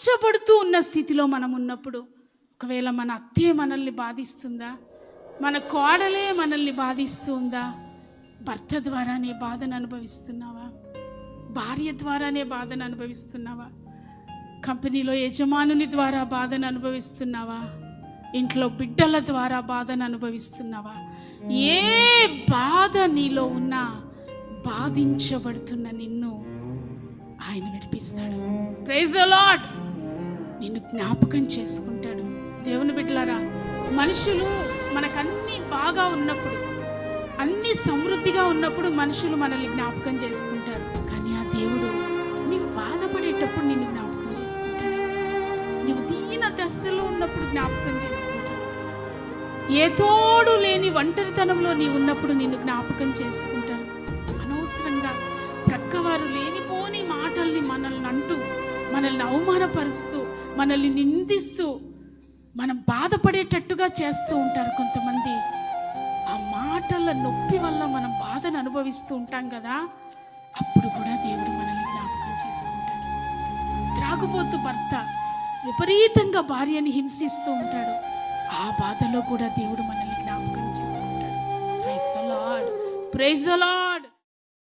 బాధించబడుతూ ఉన్న స్థితిలో మనం ఉన్నప్పుడు ఒకవేళ మన అత్తే మనల్ని బాధిస్తుందా? మన కోడలే మనల్ని బాధిస్తుందా? భర్త ద్వారానే బాధను అనుభవిస్తున్నావా? భార్య ద్వారానే బాధను అనుభవిస్తున్నావా? కంపెనీలో యజమానుని ద్వారా బాధను అనుభవిస్తున్నావా? ఇంట్లో బిడ్డల ద్వారా బాధను అనుభవిస్తున్నావా? ఏ బాధ నీలో ఉన్నా బాధించబడుతున్న నిన్ను ఆయన విడిపిస్తాడు ప్రైజ్ ద లాడ్ నిన్ను జ్ఞాపకం చేసుకుంటాడు. దేవుని బిడ్డలారా మనుషులు మనకన్నీ బాగా ఉన్నప్పుడు అన్ని సమృద్ధిగా ఉన్నప్పుడు మనుషులు మనల్ని జ్ఞాపకం చేసుకుంటారు. కానీ ఆ దేవుడు నీవు బాధపడేటప్పుడు నిన్ను జ్ఞాపకం చేసుకుంటాడు. నీవు దీన దశలో ఉన్నప్పుడు జ్ఞాపకం చేసుకుంటాడు. ఏ తోడు లేని ఒంటరితనంలో నీవు ఉన్నప్పుడు నిన్ను జ్ఞాపకం చేసుకుంటాను అనవసరంగా ప్రక్కవారు లేనిపోని మాటల్ని మనల్ని అంటూ మనల్ని అవమానపరుస్తూ మనల్ని నిందిస్తూ మనం బాధపడేటట్టుగా చేస్తూ ఉంటారు కొంతమంది. ఆ మాటల నొప్పి వల్ల మనం బాధను అనుభవిస్తూ ఉంటాం కదా. అప్పుడు కూడా దేవుడు మనల్ని జ్ఞాపకం చేసుకుంటాడు. త్రాగుబోతు భర్త విపరీతంగా భార్యని హింసిస్తూ ఉంటాడు. ఆ బాధలో కూడా దేవుడు మనల్ని జ్ఞాపకం చేసుకుంటాడు. Praise the Lord praise the Lord